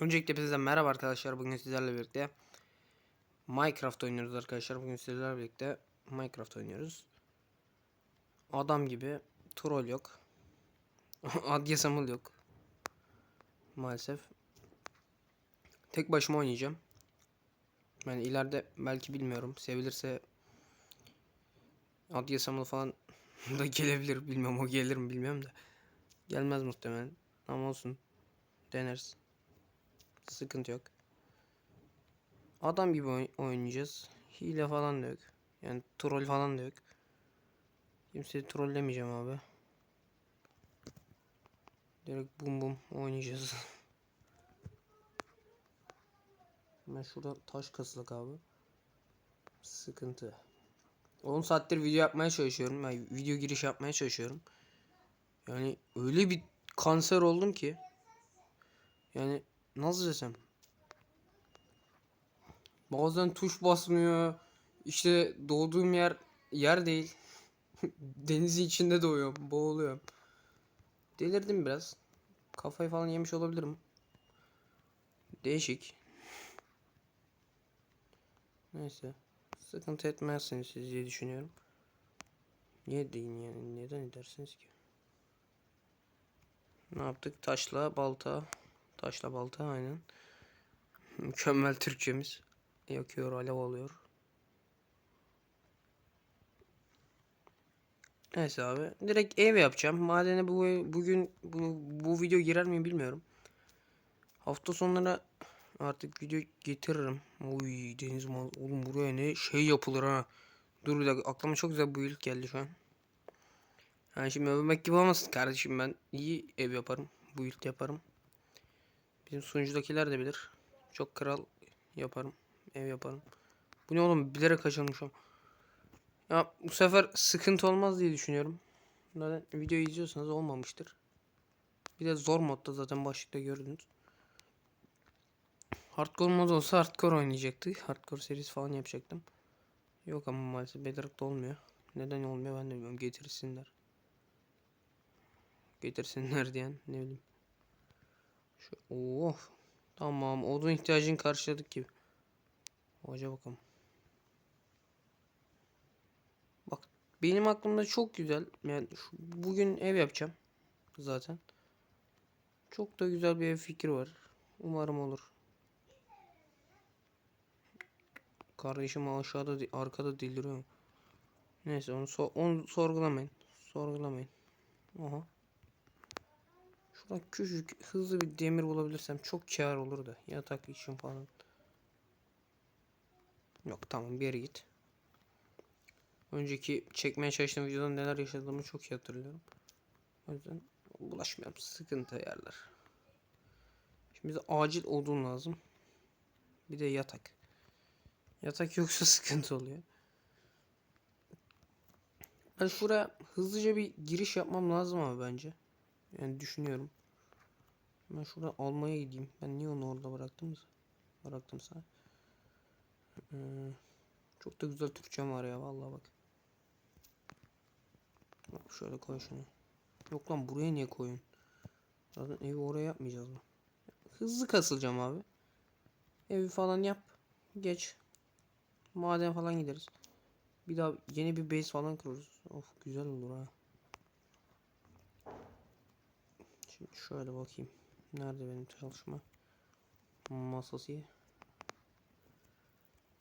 Öncelikle size merhaba arkadaşlar. Bugün sizlerle birlikte Minecraft oynuyoruz arkadaşlar. Bugün sizlerle birlikte Minecraft oynuyoruz. Adam gibi troll yok. Adya yok. Maalesef. Tek başıma oynayacağım. Yani ileride belki bilmiyorum. Sevilirse Adya falan da gelebilir. Bilmiyorum o gelir mi bilmiyorum da. Gelmez muhtemelen. Ama olsun. Deneriz. Sıkıntı yok. Adam gibi oyn- oynayacağız. Hile falan da yok. Yani troll falan da yok. Kimseyi trollemeyeceğim abi. Direkt bum bum oynayacağız. Ben şurada taş kasılık abi. Sıkıntı. 10 saattir video yapmaya çalışıyorum. Yani video giriş yapmaya çalışıyorum. Yani öyle bir kanser oldum ki. Yani nasıl desem. Bazen tuş basmıyor. İşte doğduğum yer yer değil. Denizin içinde doğuyorum. Boğuluyorum. Delirdim biraz. Kafayı falan yemiş olabilirim. Değişik. Neyse. Sıkıntı etmezsiniz siz diye düşünüyorum. Niye deyin yani? Neden edersiniz ki? Ne yaptık? Taşla balta. Taşla balta aynen. Mükemmel Türkçemiz. Yakıyor, alev alıyor. Neyse abi. Direkt ev yapacağım. Madene bu bugün bu, bu video girer mi bilmiyorum. Hafta sonları artık video getiririm. Oy deniz mal. Oğlum buraya ne şey yapılır ha. Dur bir dakika aklıma çok güzel bu ilk geldi şu an. Yani şimdi övmek gibi olmasın kardeşim ben iyi ev yaparım. Bu ilk yaparım. Bizim sunucudakiler de bilir. Çok kral yaparım. Ev yaparım. Bu ne oğlum bilerek kaçırmışım. Ya bu sefer sıkıntı olmaz diye düşünüyorum. Zaten videoyu izliyorsanız olmamıştır. Bir de zor modda zaten başlıkta gördünüz. Hardcore mod olsa hardcore oynayacaktık. Hardcore serisi falan yapacaktım. Yok ama maalesef Bedrock'ta olmuyor. Neden olmuyor ben de bilmiyorum. Getirsinler. Getirsinler diyen ne bileyim. Şu, oh. Tamam odun ihtiyacını karşıladık gibi. Hoca bakalım. Bak benim aklımda çok güzel. Yani şu, bugün ev yapacağım. Zaten. Çok da güzel bir ev fikri var. Umarım olur. Kardeşim aşağıda arkada deliriyor. Neyse onu, so onu sorgulamayın. Sorgulamayın. Aha. Şuradan küçük hızlı bir demir bulabilirsem çok kar olur da. Yatak için falan. Yok tamam bir yere git. Önceki çekmeye çalıştığım videoda neler yaşadığımı çok iyi hatırlıyorum. O yüzden bulaşmayalım. Sıkıntı yerler. Şimdi bize acil odun lazım. Bir de yatak. Yatak yoksa sıkıntı oluyor. Ben şuraya hızlıca bir giriş yapmam lazım ama bence. Yani düşünüyorum. Ben şurada almaya gideyim. Ben niye onu orada bıraktım? Bıraktım sana. Ee, çok da güzel Türkçem var ya vallahi bak. Bak şöyle koy şunu. Yok lan buraya niye koyun? Zaten evi oraya yapmayacağız mı? Hızlı kasılacağım abi. Evi falan yap. Geç. Maden falan gideriz. Bir daha yeni bir base falan kururuz. Of güzel olur ha. Şimdi şöyle bakayım. Nerede benim çalışma masası?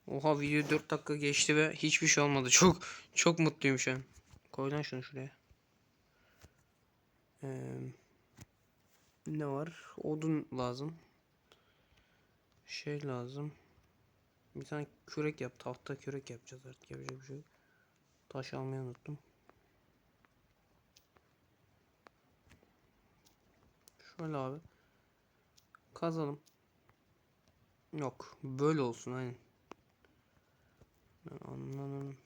Oha video 4 dakika geçti ve hiçbir şey olmadı. Çok çok mutluyum şu an. Koy lan şunu şuraya. Ee, ne var? Odun lazım. Şey lazım. Bir tane kürek yap. Tahta kürek yapacağız artık. Yapacak bir şey. Taş almayı unuttum. Şöyle abi. Kazalım. Yok. Böyle olsun aynen. Anladım.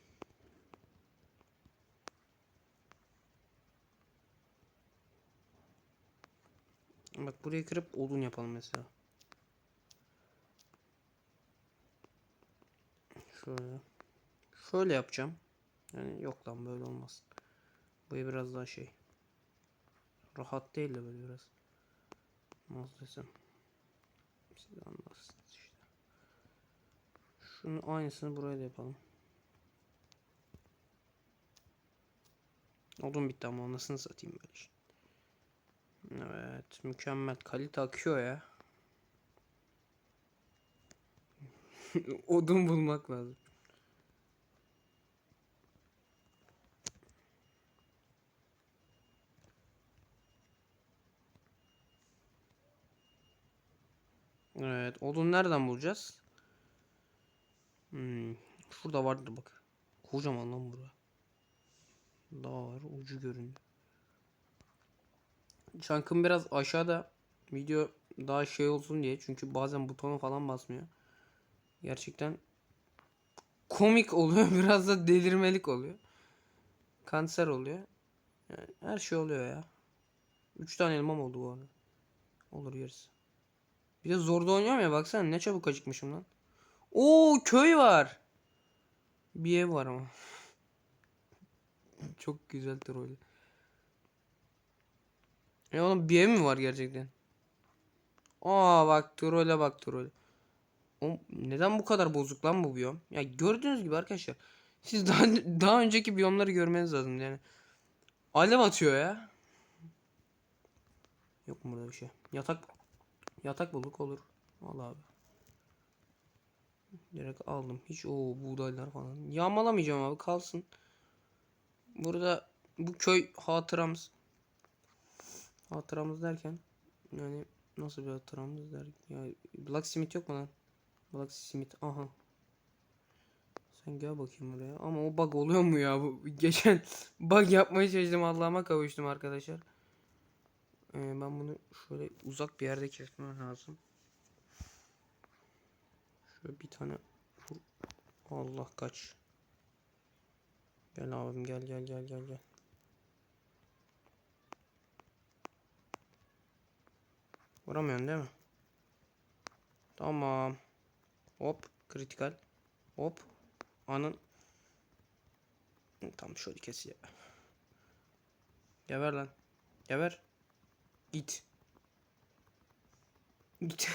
Bak burayı kırıp odun yapalım mesela. Şöyle. Şöyle yapacağım. Yani yok lan böyle olmaz. Bu biraz daha şey. Rahat değil de böyle biraz. Nasıl desem. Siz anlarsınız işte. Şunun aynısını buraya da yapalım. Odun bitti ama anasını satayım böyle şey. Evet mükemmel kalite akıyor ya. Odun bulmak lazım. Evet, odun nereden bulacağız? Hmm, şurada vardır bak. Kocaman lan bura. Daha var, ucu görünüyor. Çankım biraz aşağıda video daha şey olsun diye çünkü bazen butona falan basmıyor. Gerçekten komik oluyor biraz da delirmelik oluyor. Kanser oluyor. Yani her şey oluyor ya. 3 tane elmam oldu bu arada. Olur yeriz. Bir de zorda oynuyorum ya baksana ne çabuk acıkmışım lan. Oo köy var. Bir ev var ama. Çok güzel troll. E oğlum bir ev mi var gerçekten? Aa bak trolle bak troll. Oğlum, neden bu kadar bozuk lan bu biyom? Ya gördüğünüz gibi arkadaşlar. Siz daha daha önceki biyomları görmeniz lazım yani. Alev atıyor ya. Yok mu burada bir şey? Yatak yatak bulduk olur. Al abi. Direkt aldım. Hiç o buğdaylar falan. Yağmalamayacağım abi kalsın. Burada bu köy hatıramız. Hatıramız derken yani nasıl bir hatıramız der? Ya Blacksmith yok mu lan? Blacksmith aha. Sen gel bakayım buraya. Ama o bug oluyor mu ya? Bu geçen bug yapmaya çalıştım Allah'ıma kavuştum arkadaşlar. Ee, ben bunu şöyle uzak bir yerde kesmem lazım. Şöyle bir tane. Allah kaç. Gel abim gel gel gel gel gel. Vuramıyorsun değil mi? Tamam. Hop kritikal. Hop. Anın. Tam şöyle kes ya. Geber lan. Geber. Git. Git.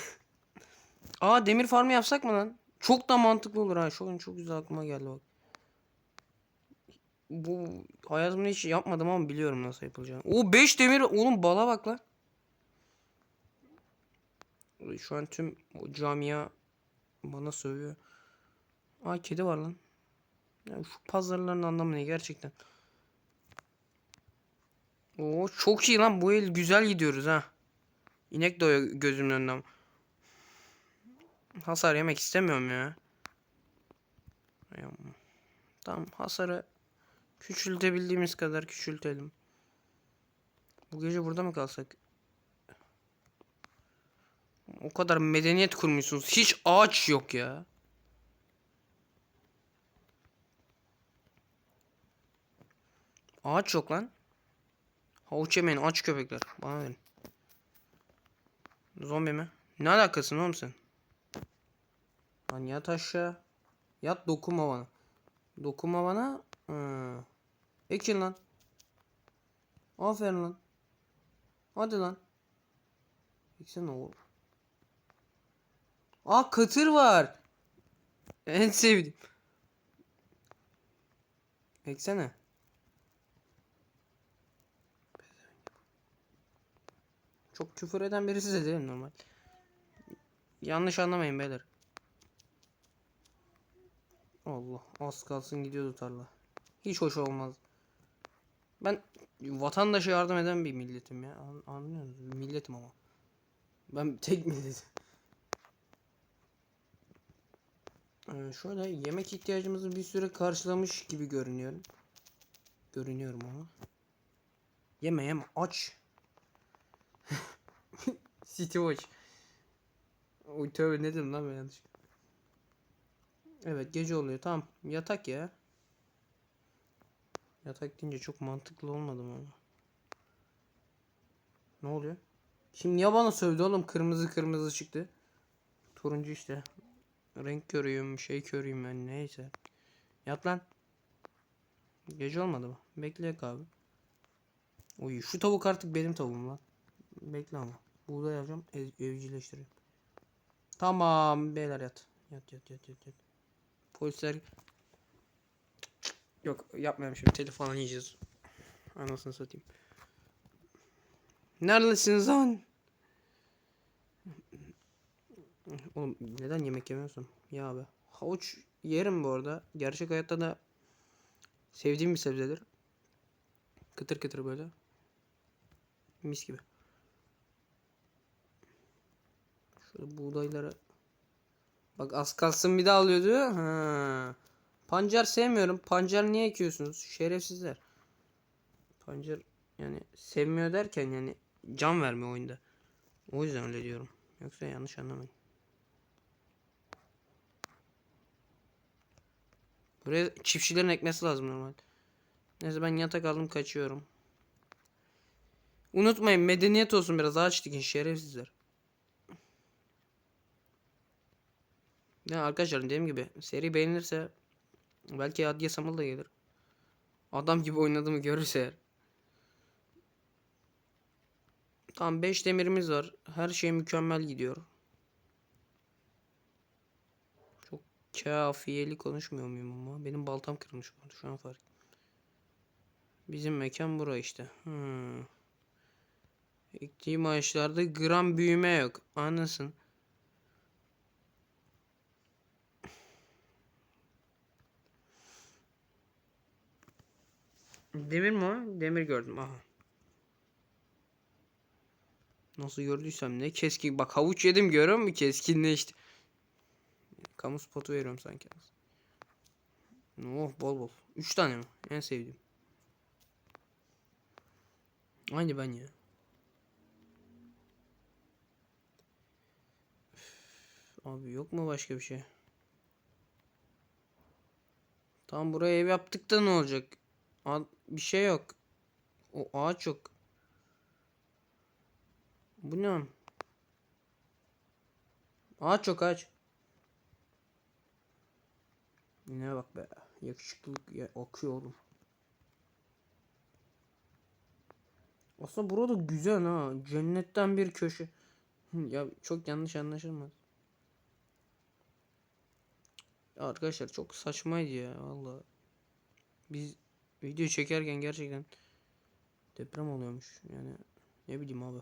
Aa demir farmı yapsak mı lan? Çok da mantıklı olur ha. Şu an çok güzel aklıma geldi bak. Bu hayatımda hiç yapmadım ama biliyorum nasıl yapılacağını. O 5 demir oğlum bala bak lan. Şu an tüm camia bana sövüyor. Aa kedi var lan. Ya şu pazarların anlamı ne gerçekten. Oo çok iyi lan bu el güzel gidiyoruz ha. İnek doya gözümün önünden. Hasar yemek istemiyorum ya. Tamam hasarı küçültebildiğimiz kadar küçültelim. Bu gece burada mı kalsak? O kadar medeniyet kurmuşsunuz. Hiç ağaç yok ya. Ağaç yok lan. Havuç yemeyin aç köpekler. Bana verin. Zombi mi? Ne alakasın oğlum sen? Lan yat aşağı. Yat dokunma bana. Dokunma bana. Hı. Ekin lan. Aferin lan. Hadi lan. Eksene oğlum. Aa katır var. En sevdiğim. Eksene. Çok küfür eden birisi de değilim normal. Yanlış anlamayın beyler. Allah az kalsın gidiyordu tarla. Hiç hoş olmaz. Ben vatandaşa yardım eden bir milletim ya. An anlıyor musunuz? Milletim ama. Ben tek milletim. Ee, şöyle yemek ihtiyacımızı bir süre karşılamış gibi görünüyorum. Görünüyorum ama. Yeme yeme aç. City Watch. Oy tövbe ne dedim lan ben yanlış. Evet gece oluyor tamam yatak ya. Yatak deyince çok mantıklı olmadı mı. Ne oluyor? Şimdi niye bana sövdü oğlum kırmızı kırmızı çıktı. Turuncu işte. Renk körüyüm şey körüyüm ben neyse. Yat lan. Gece olmadı mı? Bekleyek abi. Oy şu tavuk artık benim tavuğum lan. Bekle ama. Buğday alacağım ev, evcilleştireyim. Tamam beyler yat. Yat yat yat yat. yat. Polisler Yok yapmayalım şimdi telif yiyeceğiz. Anasını satayım. Neredesiniz lan? Oğlum neden yemek yemiyorsun? Ya abi. Havuç yerim bu arada. Gerçek hayatta da sevdiğim bir sebzedir. Kıtır kıtır böyle. Mis gibi. Şöyle buğdayları Bak az kalsın bir daha alıyordu. Ha. Pancar sevmiyorum. Pancar niye ekiyorsunuz? Şerefsizler. Pancar yani sevmiyor derken yani can vermiyor oyunda. O yüzden öyle diyorum. Yoksa yanlış anlamayın. Buraya çiftçilerin ekmesi lazım normal. Neyse ben yatak aldım kaçıyorum. Unutmayın medeniyet olsun biraz ağaç dikin şerefsizler. Ya arkadaşlar dediğim gibi seri beğenirse belki Adliye Samal da gelir. Adam gibi oynadığımı görürse eğer. Tamam 5 demirimiz var. Her şey mükemmel gidiyor. Çok kafiyeli konuşmuyor muyum ama? Benim baltam kırılmış bu şu an fark. Bizim mekan bura işte. Hmm. Ektiğim ağaçlarda gram büyüme yok. Anlasın. Demir mi o? Demir gördüm. Aha. Nasıl gördüysem ne keskin. Bak havuç yedim görüyor musun? Keskinleşti. Kamu spotu veriyorum sanki. Oh bol bol. 3 tane mi? En sevdiğim. Aynı ben ya. Abi yok mu başka bir şey? Tam buraya ev yaptık da ne olacak? A- bir şey yok. O ağaç yok. Bu ne? Ağaç yok ağaç. Ne bak be. Yakışıklılık ya, akıyor oğlum. Aslında burada güzel ha. Cennetten bir köşe. Ya çok yanlış anlaşılmaz. Arkadaşlar çok saçmaydı ya vallahi. Biz video çekerken gerçekten deprem oluyormuş. Yani ne bileyim abi.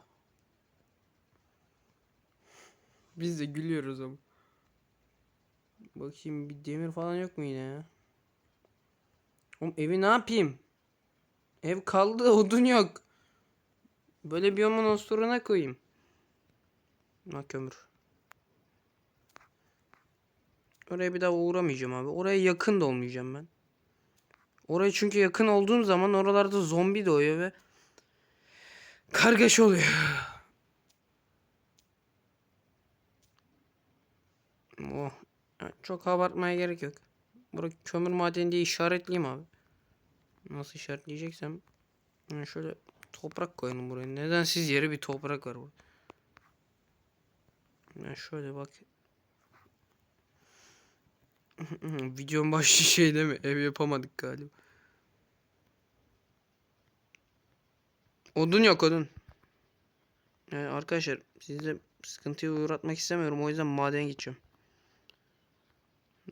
Biz de gülüyoruz ama. Bakayım bir demir falan yok mu yine ya? Oğlum evi ne yapayım? Ev kaldı odun yok. Böyle biyomun osturuna koyayım. Ha kömür. Oraya bir daha uğramayacağım abi. Oraya yakın da olmayacağım ben. Oraya çünkü yakın olduğum zaman oralarda zombi doğuyor ve kargaşa oluyor. Oh. Çok abartmaya gerek yok. Burası kömür madeni diye işaretleyeyim abi. Nasıl işaretleyeceksem yani şöyle toprak koyalım buraya. Neden siz yere bir toprak var burada. Yani şöyle bak. Videonun başı şey değil mi? Ev yapamadık galiba. Odun yok odun. Yani arkadaşlar sizi sıkıntıya uğratmak istemiyorum. O yüzden madene gideceğim.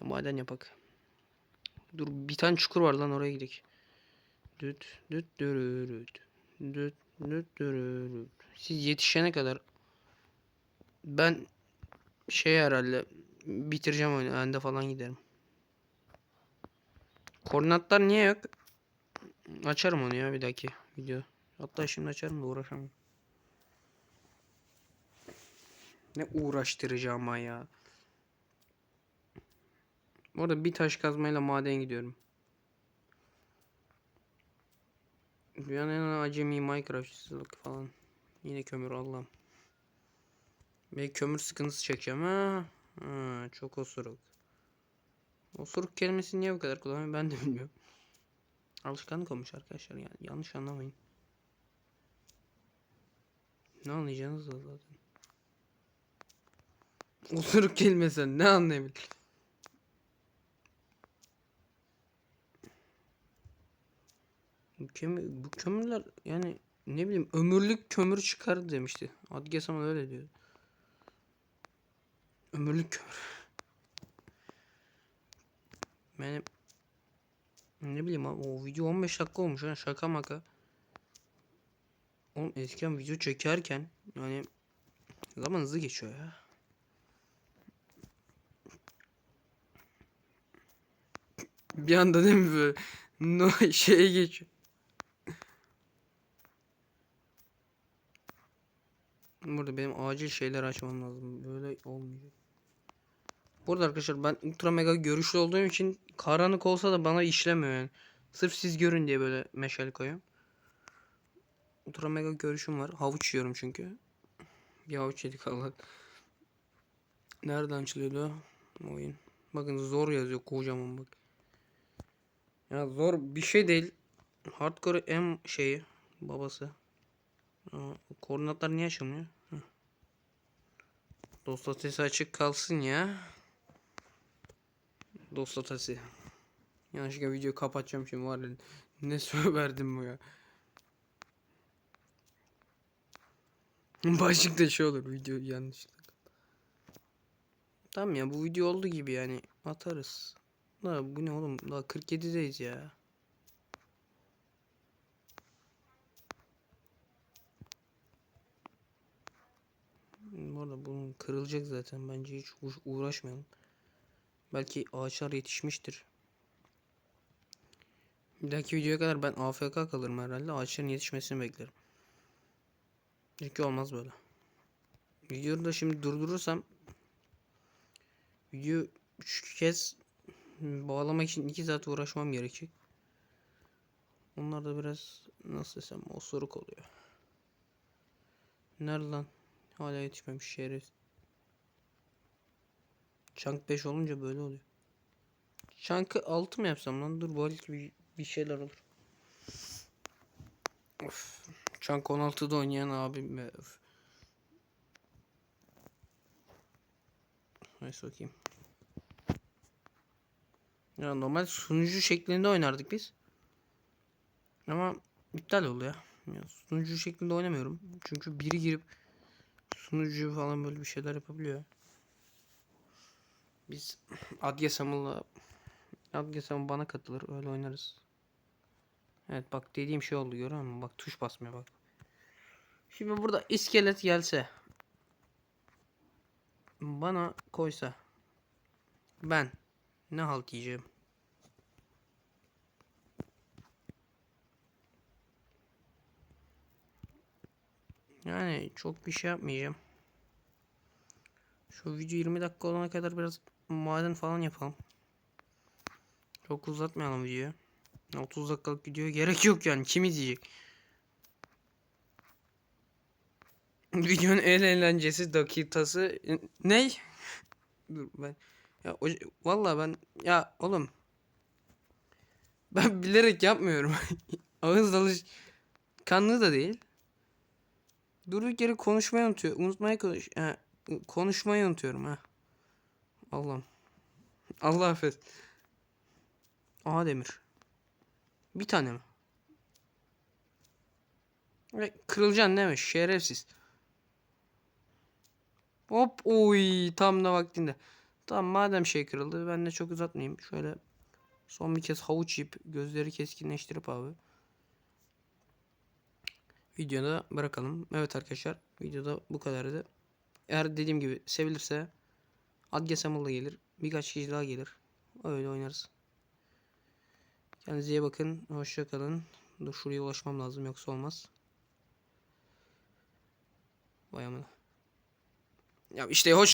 Maden yapak. Dur bir tane çukur var lan oraya gidelim. Düt düt dürürüt. Düt düt dürürüt. Siz yetişene kadar ben şey herhalde bitireceğim oyunu. Ende falan giderim. Koordinatlar niye yok? Açarım onu ya bir dahaki video. Hatta şimdi açarım da uğraşamam. Ne uğraştıracağım ama ya. Orada bir taş kazmayla maden gidiyorum. Dünyanın en acemi Minecraftçılık falan. Yine kömür Allah'ım. Ve kömür sıkıntısı çekeceğim ha. Ha çok osuruk. Osuruk kelimesini niye bu kadar kullanıyorum ben de bilmiyorum. Alışkanlık olmuş arkadaşlar yani yanlış anlamayın. Ne anlayacaksınız da zaten. Osuruk kelimesi ne anlayabilir? Kömür, bu kömürler yani ne bileyim ömürlük kömür çıkar demişti. Adge Saman öyle diyor. Ömürlük kömür. Benim ne bileyim abi o video 15 dakika olmuş ha şaka maka. Oğlum eskiden video çekerken yani zaman hızlı geçiyor ya. Bir anda değil mi böyle no şeye geçiyor. Burada benim acil şeyler açmam lazım. Böyle olmayacak. Burada arkadaşlar ben ultra mega görüşlü olduğum için karanlık olsa da bana işlemiyor yani. Sırf siz görün diye böyle meşale koyuyorum. Ultra mega görüşüm var. Havuç yiyorum çünkü. Bir havuç yedik Allah. Nereden açılıyordu oyun? Bakın zor yazıyor kocaman bak. Ya zor bir şey değil. Hardcore M şeyi babası. Aa, koordinatlar niye açılmıyor? Dostatesi açık kalsın ya. Dostatesi. Yanlışlıkla videoyu kapatacağım şimdi var. Ne söylerdim bu ya. Başlıkta şey olur video yanlışlıkla. Tamam ya bu video oldu gibi yani atarız. Da bu ne oğlum daha 47'deyiz ya. Bu arada bunun kırılacak zaten bence hiç uğraş- uğraşmayalım. Belki ağaçlar yetişmiştir. Bir dahaki videoya kadar ben AFK kalırım herhalde. Ağaçların yetişmesini beklerim. Çünkü olmaz böyle. Videoyu da şimdi durdurursam video 3 kez bağlamak için 2 saat uğraşmam gerekecek. Onlar da biraz nasıl desem osuruk oluyor. Nerede lan? Hala yetişmemiş şeref. Chunk 5 olunca böyle oluyor. Chunk'ı 6 mı yapsam lan? Dur belki bir, bir şeyler olur. Of. Chunk 16'da oynayan abim be. Of. Neyse bakayım. Ya normal sunucu şeklinde oynardık biz. Ama iptal oldu ya. ya sunucu şeklinde oynamıyorum. Çünkü biri girip sunucu falan böyle bir şeyler yapabiliyor. Biz Adge Sam'la Adge Sam bana katılır öyle oynarız. Evet bak dediğim şey oldu görüyor musun? Bak tuş basmıyor bak. Şimdi burada iskelet gelse bana koysa ben ne halt yiyeceğim? Yani çok bir şey yapmayacağım. Şu video 20 dakika olana kadar biraz maden falan yapalım. Çok uzatmayalım videoyu. 30 dakikalık videoya gerek yok yani. Kim izleyecek? Videonun en eğlencesi dakikası ne? Dur ben ya o, vallahi ben ya oğlum ben bilerek yapmıyorum. Ağız alış kanlı da değil. Durduk yere konuşmayı unutuyor. Unutmayı konuş ha, konuşmayı unutuyorum ha. Allah'ım. Allah affet. Aha demir. Bir tane mi? Ve kırılacaksın değil mi? Şerefsiz. Hop oy tam da vaktinde. Tamam madem şey kırıldı ben de çok uzatmayayım. Şöyle son bir kez havuç yiyip gözleri keskinleştirip abi. Videoda bırakalım. Evet arkadaşlar videoda bu kadardı. Eğer dediğim gibi sevilirse Adge Samul'da gelir. Birkaç kişi daha gelir. Öyle oynarız. Kendinize iyi bakın. Hoşça kalın. Dur şuraya ulaşmam lazım yoksa olmaz. Vay amına. Ya işte hoş